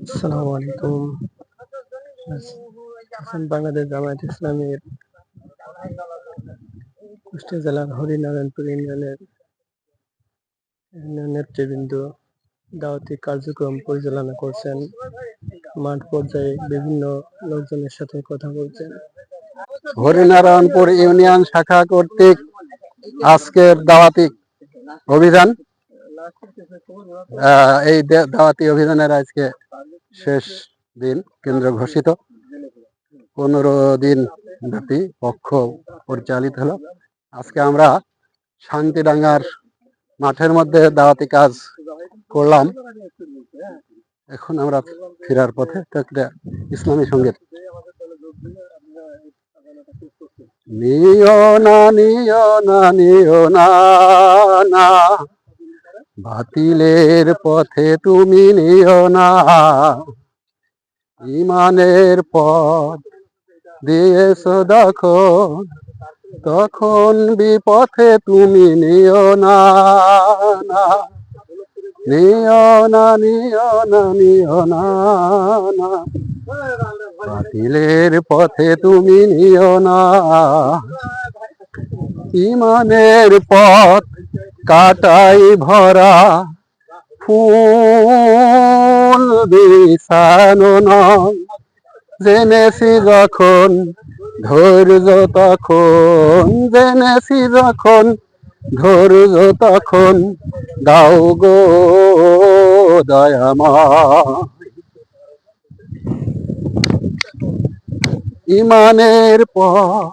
আসসালামু আলাইকুম। বাংলাদেশ জামায়াত ইসলামের কুষ্টিয়া জেলার হরিনারায়ণপুর ইউনিয়নের নেতৃবৃন্দ দাওয়াতি কার্যক্রম পরিচালনা করছেন। মাঠ পর্যায়ে বিভিন্ন লোকজনের সাথে কথা বলছেন। হরিনারায়ণপুর ইউনিয়ন শাখা কর্তৃক আজকের দাওয়াতি অভিযান এই দাওয়াতি অভিযানের আজকে শেষ দিন কেন্দ্র ঘোষিত। পনেরো দিন ব্যাপী পক্ষ পরিচালিত হলো। আজকে আমরা শান্তিডাঙ্গার মাঠের মধ্যে দাওয়াতি কাজ করলাম। এখন আমরা ফেরার পথে ইসলামী সংগীত নিও না নিও না নিও না না। বাতিলের পথে তুমি নিও না। ইমানের পথ দিয়েছ তখন তখন বিপথে তুমি নিও না নিও না নিও না নিও না। বাতিলের পথে তুমি নিও না। ইমানের পথ কাটাই ভরা ফুল বিছানো জেনেছি যখন ধৈর্য, তখন জেনেছি যখন ধৈর্য, তখন দাও গো দয়াময় ইমানের পথ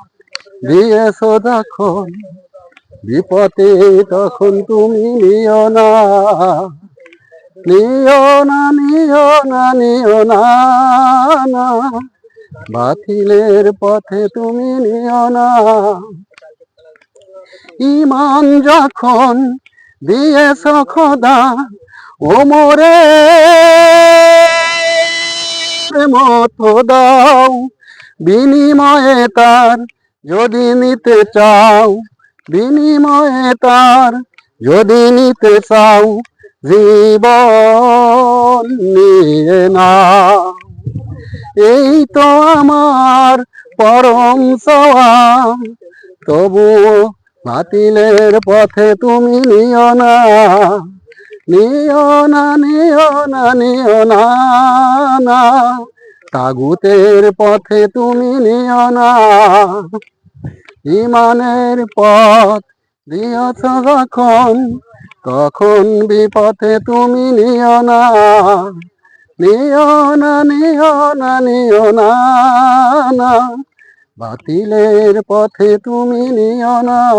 দিয়েছ তখন বিপদে তখন তুমি নিও না। নিও না নিও না নিও না বাতিলের পথে তুমি নিও না। ইমান যখন দিয়েছ খোদা ওমরে মতো দাও। বিনিময়ে তার যদি নিতে চাও বিনিময়ে তার যদি নিতে চাও জীবন নিয়ে না। এই তো আমার পরম সওয়া তবু বাতিলের পথে তুমি নিও না। নিও না নিও না নিও না না। তাগুতের পথে তুমি নিও না। ইমানের পথ দিয়েছ যখন, তখন বিপথে তুমি নিও না। নিও না নিও না নিও না না। বাতিলের পথে তুমি নিও না।